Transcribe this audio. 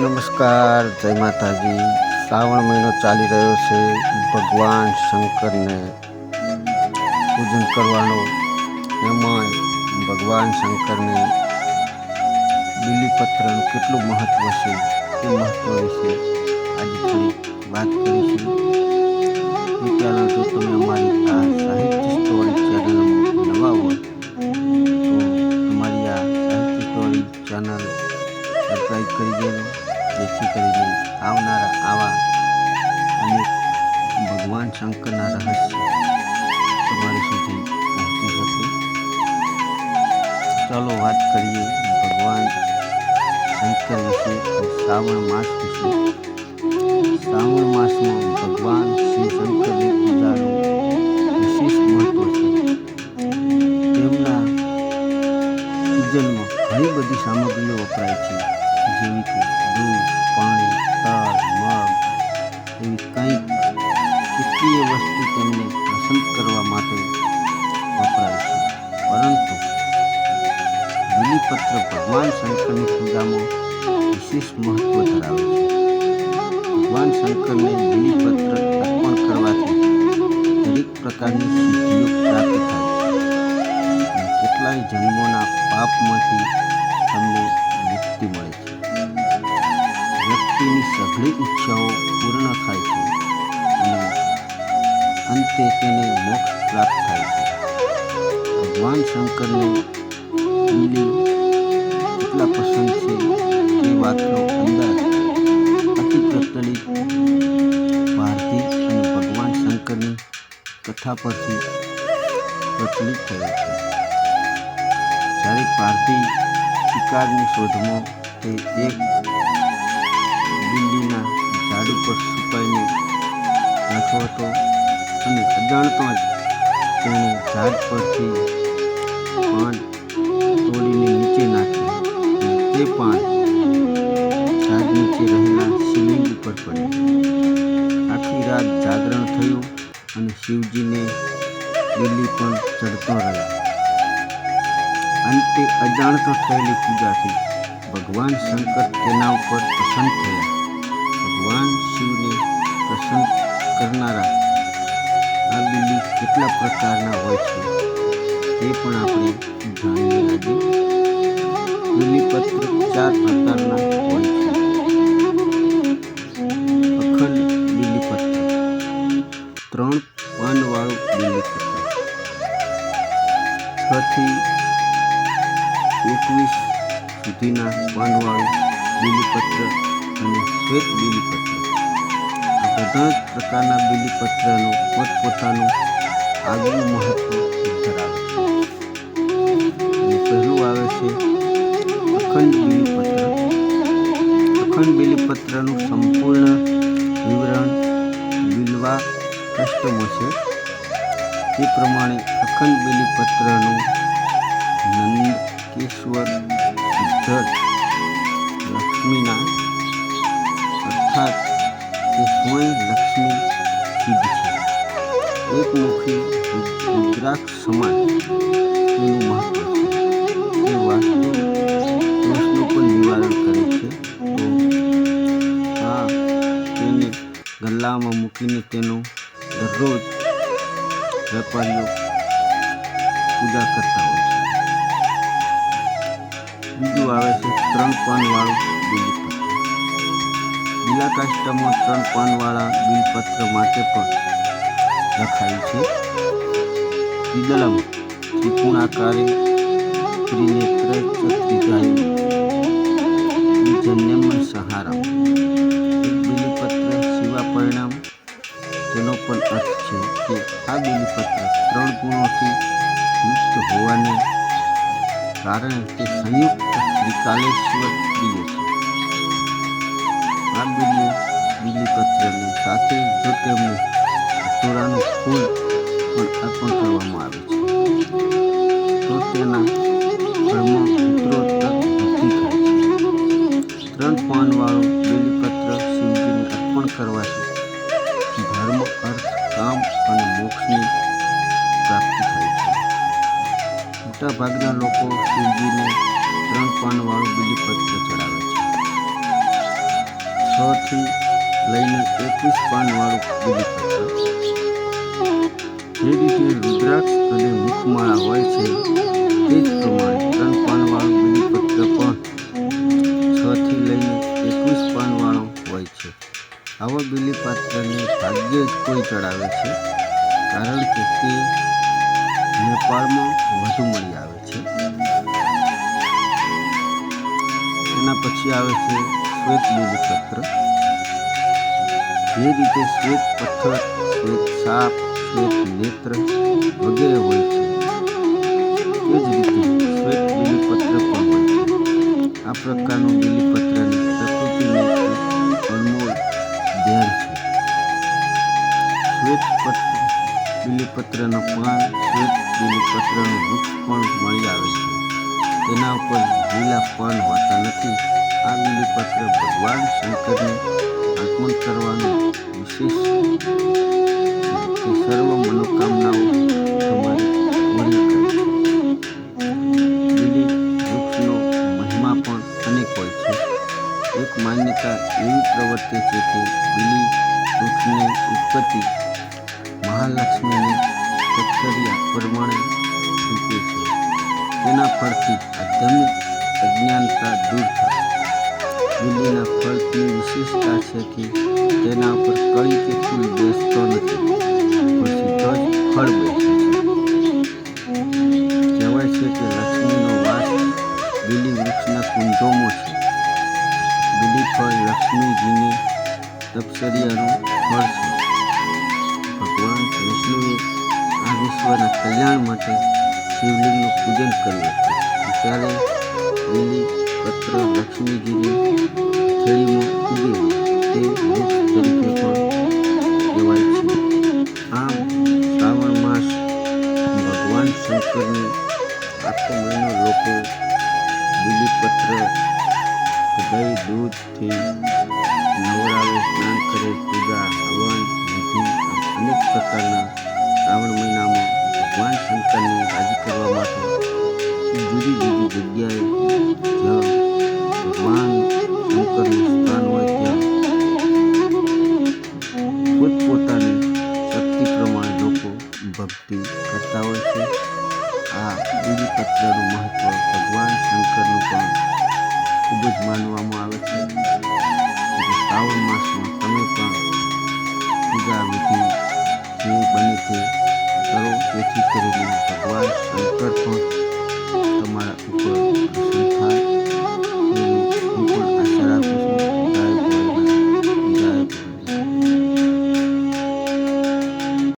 નમસ્કાર, જય માતાજી. શ્રાવણ મહિનો ચાલી રહ્યો છે. ભગવાન શંકરને પૂજન કરવાનો એમાં ભગવાન શંકરને બિલીપત્રનું કેટલું મહત્વ છે? એ મહત્વ વિશે આજે વાત કરીશું. એ પહેલાં જો તમે અમારી આ સાહિત્ય સ્ટોરી નવા હોય, તો તમારી આ સાહિત્ય ચેનલ સબસ્ક્રાઈબ કરી દેજો. જેથી કરીને આવનારા આવા અનેક ભગવાન શંકરના રહસ્ય તમારી સુધી પહોંચી શકે. ચાલો વાત કરીએ ભગવાન શંકર વિશે શ્રાવણ માસ વિશે. શ્રાવણ માસમાં ભગવાન શ્રી શંકરની પૂજાનું વિશેષ મહત્વ છે. તેમના પૂજનમાં ઘણી બધી સામગ્રીઓ વપરાય છે, જેવી કે દૂધ પાણી તલ મગ એવી કંઈક કેટલીય વસ્તુ તેમને પસંદ કરવા માટે વપરાય છે. પરંતુ બીલીપત્ર ભગવાન શંકરની પૂજામાં વિશેષ મહત્વ ધરાવે છે. ભગવાન શંકરને બીલીપત્ર અર્પણ કરવાથી દરેક પ્રકારની સિદ્ધિઓ પ્રાપ્ત થાય છે. કેટલાય જન્મોના પાપમાંથી તમને મુક્તિ મળે છે. વ્યક્તિની સઘળી ઈચ્છાઓ પૂર્ણ થાય છે અને અંતે તેને મોક્ષ પ્રાપ્ત થાય છે ભગવાન શંકરને બીલી કેટલા પસંદ છે એ વાતનો અંદાજ અતિ પ્રચલિત ભારતી અને ભગવાન શંકરની કથા પરથી પ્રચલિત થયો છે જ્યારે પારધી શિકારની શોધમાં તે એક અને અજાણતો જ તેણે ઝાડ પરથી પાન તોડીને નીચે નાખ્યું તે પાન ઝાડ નીચે રહેલા શિવલિંગ ઉપર પડ્યું. આખી રાત જાગરણ થયું અને શિવજીને દિલ્હી પણ ચડતો રહ્યો. અંતે અજાણતો થયેલી પૂજાથી ભગવાન શંકર તેના ઉપર પ્રસન્ન થયા. ભગવાન શિવને પ્રસન્ન કરનારા કેટલા પ્રકારના હોય છે તે પણ આપણે જાણીએ આજે બિલીપત્ર ચાર પ્રકારના હોય છે. અખંડ બિલીપત્ર ત્રણ પાનવાળું બિલીપત્ર છથી એકવીસ સુધીના પાનવાળું બીલીપત્ર અને શ્વેત બીલીપત્ર આ બધા જ પ્રકારના બીલીપત્રનું પોતપોતાનું આગવું મહત્વ ધરાવે પહેલું આવે છે અખંડ બીલીપત્ર. અખંડ બીલીપત્રનું સંપૂર્ણ વિવરણ બિલવા કષ્ટમાં છે. તે પ્રમાણે અખંડ બીલીપત્રનું નંદકેશ્વર સિદ્ધર્થ લક્ષ્મીના અર્થાત તે સ્વયં લક્ષ્મી એકમુખી રુદ્રાક્ષ સમાન તેનું મહત્વ તે વાસ્તુ પણ નિવારણ કરે છે. આ તેને ગલ્લામાં મૂકીને તેનો દરરોજ વેપારીઓ પૂજા કરતા હોય છે. બીજું આવે છે ત્રણ પાનવાળું બીલીપત્ર. બિલાકાષ્ટમાં ત્રણ પાનવાળા બિલપત્ર માટે પણ લખાયું છે. વિદલમ ત્રિકોણાકારે ત્રિનેત્ર જન્યમ સહારા. એક બિલીપત્ર શિવા પરિણામ. તેનો પણ અર્થ છે કે આ બિલીપત્ર ત્રણ ગુણોથી યુક્ત હોવાને કારણે તે સંયુક્ત ત્રિકાલેશ્વર પ્રિય છે. આ બિલી બિલીપત્રની સાથે જો તેમને ધતૂરાનું ફૂલ પણ અર્પણ કરવામાં આવે છે. તો તેના કર્મો ઉત્તરોત્તર વાળું પાનવાળું બેલીપત્ર શિવજીને અર્પણ કરવાથી ધર્મ, અર્થ, કામ અને મોક્ષની પ્રાપ્તિ થાય છે. મોટાભાગના લોકો શિવજીને ત્રણ પાનવાળું બીલીપત્ર ચડાવે છે. થી લઈને એકવીસ પાનવાળું બીલીપત્ર જે રીતે રુદ્રાક્ષ અને મુખમાળા હોય છે, તે જ પ્રમાણે ત્રણ પાનવાળું બીલીપત્ર પણ છ થી લઈને એકવીસ પાનવાળો હોય છે. આવા બીલીપત્રને ભાગ્યે જ કોઈ ચડાવે છે, કારણ કે તે નેપાળમાં વધુ મળી આવે છે. એના પછી આવે છે શ્વેત બીલીપત્ર જે રીતે શ્વેત પથ્થર, શ્વેત સાપ, શ્વેત નેત્ર વગેરે હોય છે, એ જ રીતે શ્વેત બીલીપત્ર પણ હોય છે. આ પ્રકારનું બીલીપત્રની પ્રકૃતિનું અનમોલ ધ્યાન છે. શ્વેત પત્ર બીલીપત્રના પાન શ્વેત બીલીપત્રનું વૃક્ષ પણ મળી આવે છે. તેના ઉપર લીલા પાન હોતા નથી. આ બીલીપત્ર ભગવાન શંકરને અર્પણ કરવાનું વિશેષ સર્વ મનોકામનાઓ તમારી મહિમા પણ અનેક હોય છે. એક માન્યતા એવી પ્રવર્તે છે કે બીલી વૃક્ષની ઉત્પત્તિ મહાલક્ષ્મીની સત્સરિયા પ્રમાણે સૂચવે છે. તેના પરથી આધ્યાત્મિક અજ્ઞાનતા દૂર થાય. બીલીના ફળની વિશેષતા છે કે તેના ઉપર કળી કે ફૂલ બેસતો નથી. ફળ બેસે કહેવાય છે કે લક્ષ્મીનો વાસ બીલી વૃક્ષના કુંજોમાં છે. બીલી ફળ લક્ષ્મીજીને તપસરિયાનું ફળ છે. ભગવાન વિષ્ણુએ આ વિશ્વના કલ્યાણ માટે શિવલિંગનું પૂજન કર્યું હતું. ત્યારે લીલી પત્ર લક્ષ્મીજીની થેળીમાં ઉગી તે વૃક્ષ તરીકે પણ કહેવાય છે. આમ શ્રાવણ માસ ભગવાન શંકરની આખો મહિનો લોકો બીલીપત્ર દહીં દૂધથી નવરાવે સ્નાન કરે, પૂજા, હવન, વિધિ અનેક પ્રકારના શ્રાવણ મહિનામાં ભગવાન શંકરને રાજી કરવા માટે જુદી જુદી જગ્યાએ જ્યાં ભગવાન, શંકરનું સ્થાન હોય ત્યાં પોતપોતાની શક્તિ પ્રમાણે લોકો ભક્તિ કરતા હોય છે. આ બીલીપત્રનું મહત્વ ભગવાન, શંકરનું પણ ખૂબ જ માનવામાં આવે છે. શ્રાવણ માસમાં તમે પણ પૂજા વિધિ જે બને તે કરો. જેથી કરીને ભગવાન, શંકર પણ તમારા ઉપર પ્રસન્ન થાય